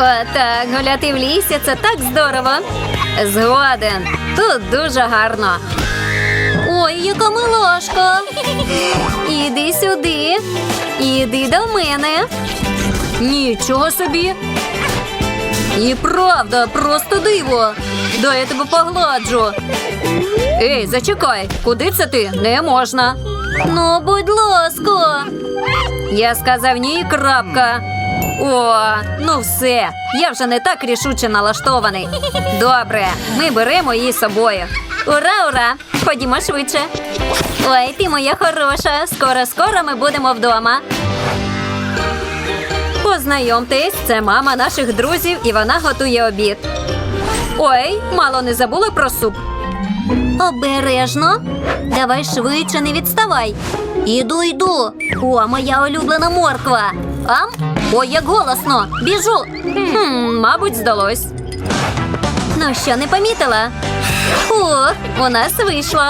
Отак, гуляти в лісі це так здорово. Згоден. Тут дуже гарно. Ой, яка милашка. Іди сюди. Іди до мене. Нічого собі. І правда, просто диво. Дай я тебе погладжу. Ей, зачекай, куди це ти? Не можна. Ну, будь ласка. Я сказав ні, крапка. О, ну все. Я вже не так рішуче налаштований. Добре, ми беремо її з собою. Ура, ура! Ходімо швидше. Ой, ти моя хороша. Скоро, скоро ми будемо вдома. Познайомтесь, це мама наших друзів, і вона готує обід. Ой, мало не забули про суп. Обережно. Давай швидше, не відставай. Іду, йду. О, моя улюблена морква. Ам? Ой, як голосно. Біжу. Хм, мабуть, здалось. Ну що, не помітила? Ох, у нас вийшло.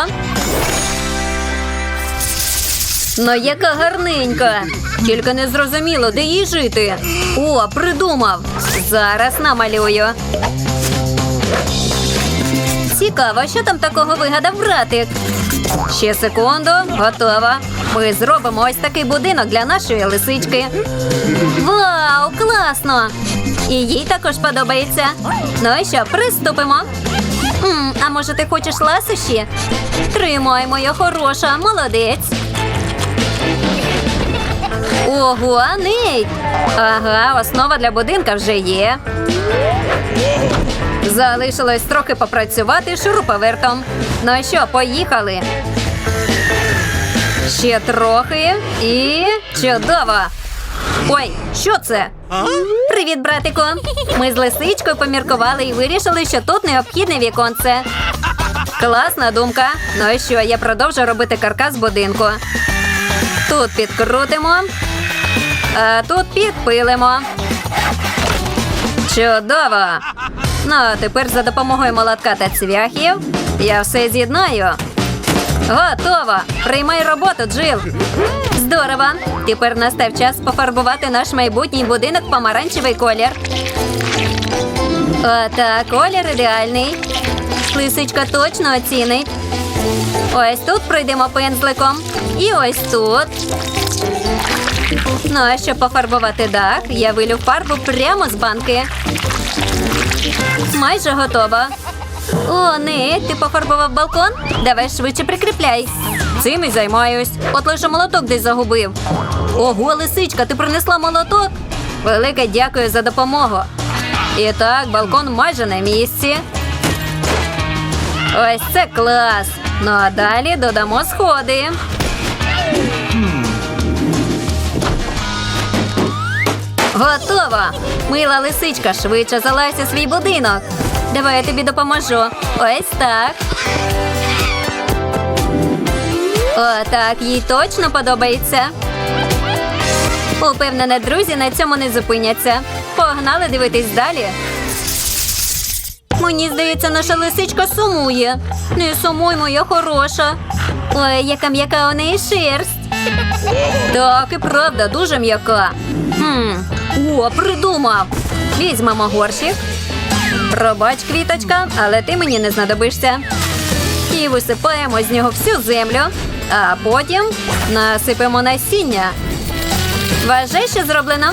Ну, яка гарненька. Тільки не зрозуміло, де їй жити. О, придумав. Зараз намалюю. Цікаво, що там такого вигадав братик. Ще секунду, готово. Ми зробимо ось такий будинок для нашої лисички. Вау, класно! І їй також подобається. Ну і що, приступимо. М, а може, ти хочеш ласощі? Тримай, моя хороша, молодець. Ого, Нейт! Ага, основа для будинка вже є. Залишилось трохи попрацювати шуруповертом. Ну що, поїхали. Ще трохи і чудово. Ой, що це? Привіт, братику. Ми з лисичкою поміркували і вирішили, що тут необхідне віконце. Класна думка. Ну і що, я продовжу робити каркас будинку. Тут підкрутимо, а тут підпилимо. Чудово! Ну, а тепер за допомогою молотка та цвяхів я все з'єднаю. Готово! Приймай роботу, Джил. Здорово! Тепер настав час пофарбувати наш майбутній будинок помаранчевий колір. Отак, колір ідеальний. Лисичка точно оцінить. Ось тут пройдемо пензликом. І ось тут. Ну, а щоб пофарбувати дах, я вилю фарбу прямо з банки. Майже готова. О, не, ти пофарбував балкон? Давай швидше прикріпляй. Цим і займаюсь. От лише молоток десь загубив. Ого, лисичка, ти принесла молоток? Велике дякую за допомогу. І так, балкон майже на місці. Ось це клас. Ну а далі додамо сходи. Готово! Мила лисичка, швидше залазь у свій будинок. Давай я тобі допоможу. Ось так. О, так, їй точно подобається. Упевнена, друзі на цьому не зупиняться. Погнали дивитись далі. Мені здається, наша лисичка сумує. Не сумуй, моя хороша. Ой, яка м'яка у неї шерсть. Так, і правда, дуже м'яка. Хм. О, придумав. Візьмемо горщик. Пробач, квіточка, але ти мені не знадобишся. І висипаємо з нього всю землю, а потім насипемо насіння. Вважай, що зроблено.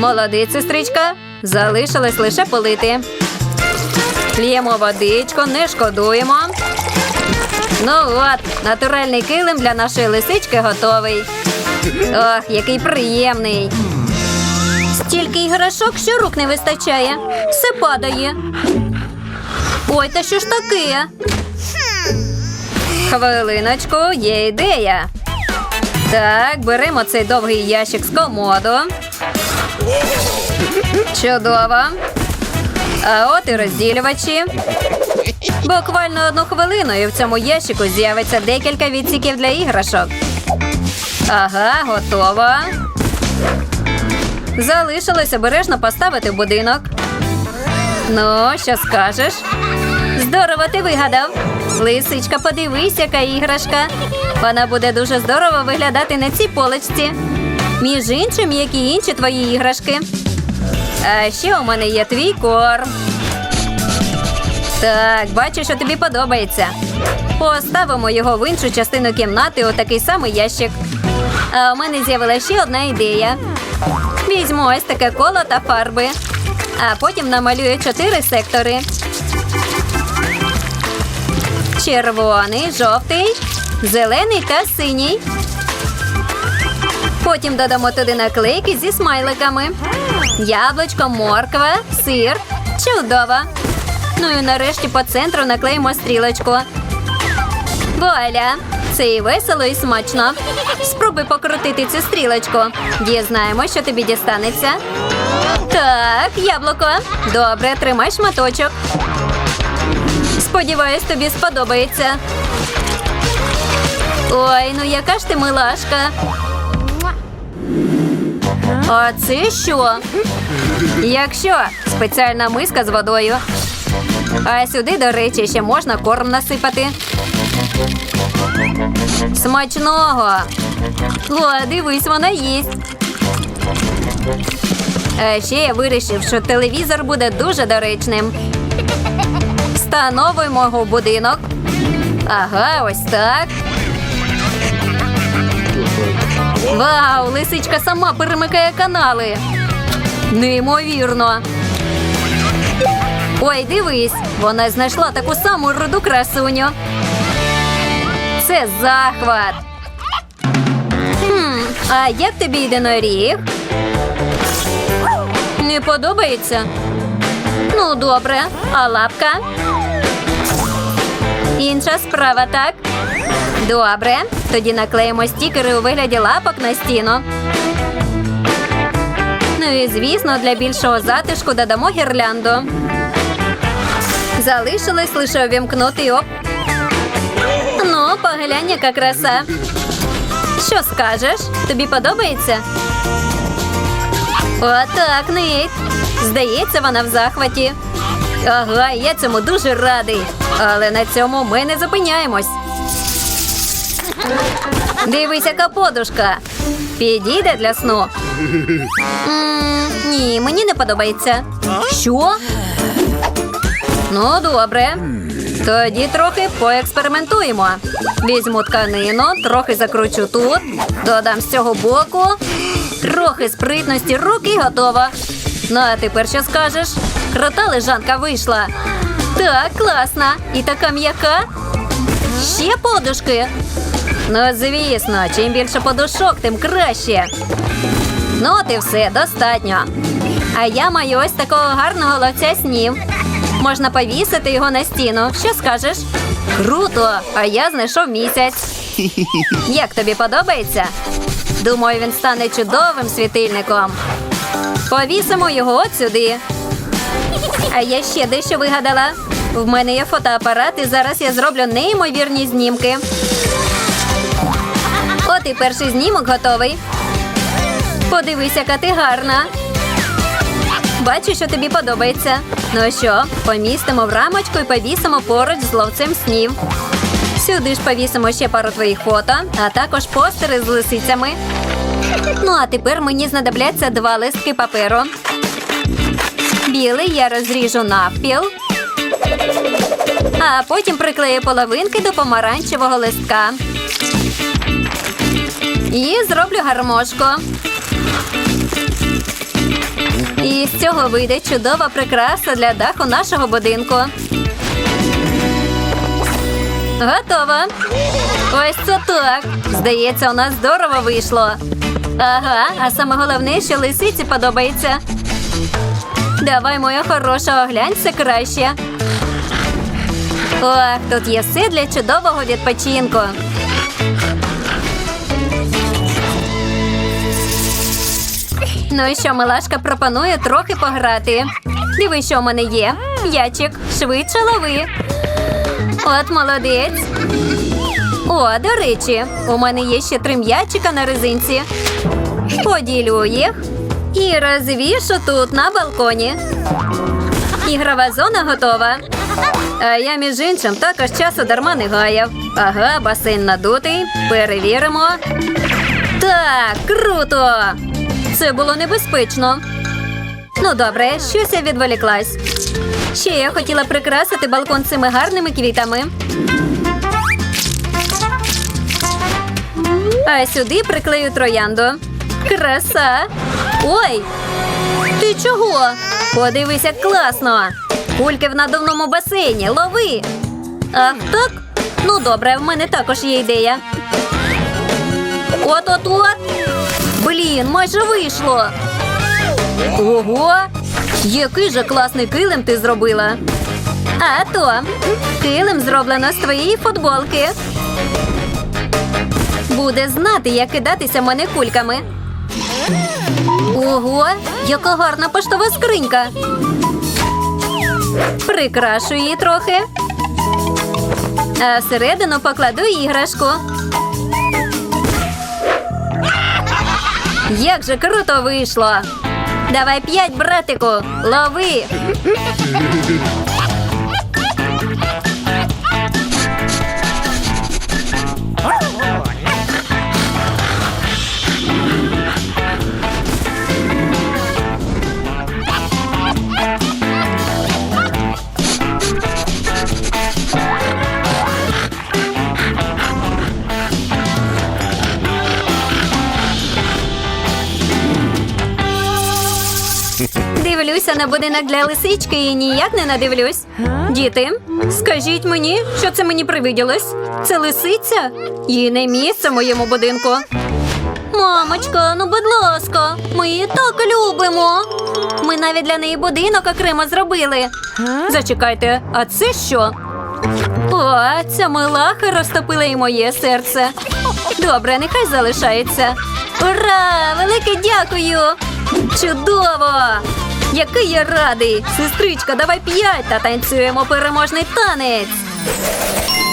Молодець, сестричка. Залишилось лише полити. Л'ємо водичку, не шкодуємо. Ну от, натуральний килим для нашої лисички готовий. Ох, який приємний. Стільки іграшок, що рук не вистачає. Все падає. Ой, та що ж таке? Хвилиночку, є ідея. Так, беремо цей довгий ящик з комоду. Чудово. А от і розділювачі. Буквально одну хвилину, і в цьому ящику з'явиться декілька відсіків для іграшок. Ага, готово. Залишилось обережно поставити будинок. Ну, що скажеш? Здорово ти вигадав. Лисичка, подивись, яка іграшка. Вона буде дуже здорово виглядати на цій поличці. Між іншим, як і інші твої іграшки. А ще у мене є твій корм. Так, бачу, що тобі подобається. Поставимо його в іншу частину кімнати у такий самий ящик. А у мене з'явилася ще одна ідея. Візьму ось таке коло та фарби, а потім намалюю чотири сектори. Червоний, жовтий, зелений та синій. Потім додамо туди наклейки зі смайликами. Яблучко, морква, сир. Чудово. Ну і нарешті по центру наклеїмо стрілочку. Вуаля! Це і весело, і смачно. Спробуй покрутити цю стрілочку. Дізнаємо, що тобі дістанеться. Так, яблуко. Добре, тримай шматочок. Сподіваюсь, тобі сподобається. Ой, ну яка ж ти милашка. А це що? Якщо спеціальна миска з водою. А сюди, до речі, ще можна корм насипати. Смачного. О, дивись, вона їсть. А ще я вирішив, що телевізор буде дуже доречним. Встановуємо його в будинок. Ага, ось так. Вау, лисичка сама перемикає канали. Неймовірно. Ой, дивись, вона знайшла таку саму руду красуню. Це захват. Хм, а як тобі єдиноріг? Не подобається? Ну, добре, а лапка? Інша справа, так? Добре. Тоді наклеїмо стікери у вигляді лапок на стіну. Ну і звісно, для більшого затишку додамо гірлянду. Залишилось лише увімкнути оп. Поглянь, яка краса. Що скажеш? Тобі подобається? Отак, Нейт. Здається, вона в захваті. Ага, я цьому дуже радий. Але на цьому ми не зупиняємось. Дивись, яка подушка. Підійде для сну. ні, мені не подобається. Що? Ну, добре. Тоді трохи поекспериментуємо. Візьму тканину, трохи закручу тут, додам з цього боку, трохи спритності рук і готово. Ну, а тепер що скажеш? Крута лежанка вийшла. Так, класна. І така м'яка. Ще подушки. Ну, звісно, чим більше подушок, тим краще. Ну, от і все, достатньо. А я маю ось такого гарного ловця снів. Можна повісити його на стіну. Що скажеш? Круто! А я знайшов місяць. Як тобі подобається? Думаю, він стане чудовим світильником. Повісимо його от сюди. А я ще дещо вигадала. В мене є фотоапарат, і зараз я зроблю неймовірні знімки. От і перший знімок готовий. Подивись, яка ти гарна. Бачу, що тобі подобається. Ну що, помістимо в рамочку і повісимо поруч з ловцем снів. Сюди ж повісимо ще пару твоїх фото, а також постери з лисицями. Ну, а тепер мені знадобляться два листки паперу. Білий я розріжу навпіл, а потім приклею половинки до помаранчевого листка. І зроблю гармошку. І з цього вийде чудова прикраса для даху нашого будинку. Готово. Ось це так. Здається, у нас здорово вийшло. Ага, а саме головне, що лисиці подобається. Давай, моя хороша, оглянься краще. Ох, тут є все для чудового відпочинку. Ну і що, милашка пропонує трохи пограти. Диви, що в мене є. М'ячик, швидше лови. От молодець. О, до речі, у мене є ще три м'ячика на резинці. Поділю їх і розвішу тут на балконі. Ігрова зона готова. А я, між іншим, також часу дарма не гаяв. Ага, басейн надутий. Перевіримо. Так, круто! Це було небезпечно. Ну добре, щось я відволіклась. Ще я хотіла прикрасити балкон цими гарними квітами. А сюди приклею троянду. Краса! Ой! Ти чого? Подивись, як класно! Кульки в надувному басейні, лови! Ах, так? Ну добре, в мене також є ідея. От-от-от! Блін, майже вийшло. Ого! Який же класний килим ти зробила. А то килим зроблено з твоєї футболки. Буде знати, як кидатися мене кульками. Ого, яка гарна поштова скринька. Прикрашу її трохи. А всередину покладу іграшку. Як же круто вийшло! Давай п'ять, братику, лови! На будинок для лисички і ніяк не надивлюсь. Діти, скажіть мені, що це мені привиділось? Це лисиця? Їй не місце в моєму будинку. Мамочка, ну будь ласка, ми її так любимо. Ми навіть для неї будинок окремо зробили. Зачекайте, а це що? О, ця милаха розтопила і моє серце. Добре, нехай залишається. Ура! Велике дякую! Чудово! Який я радий! Сестричка, давай п'ять та танцюємо переможний танець!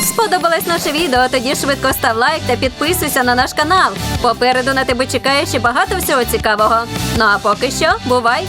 Сподобалось наше відео? Тоді швидко став лайк та підписуйся на наш канал. Попереду на тебе чекає ще багато всього цікавого. Ну а поки що, бувай!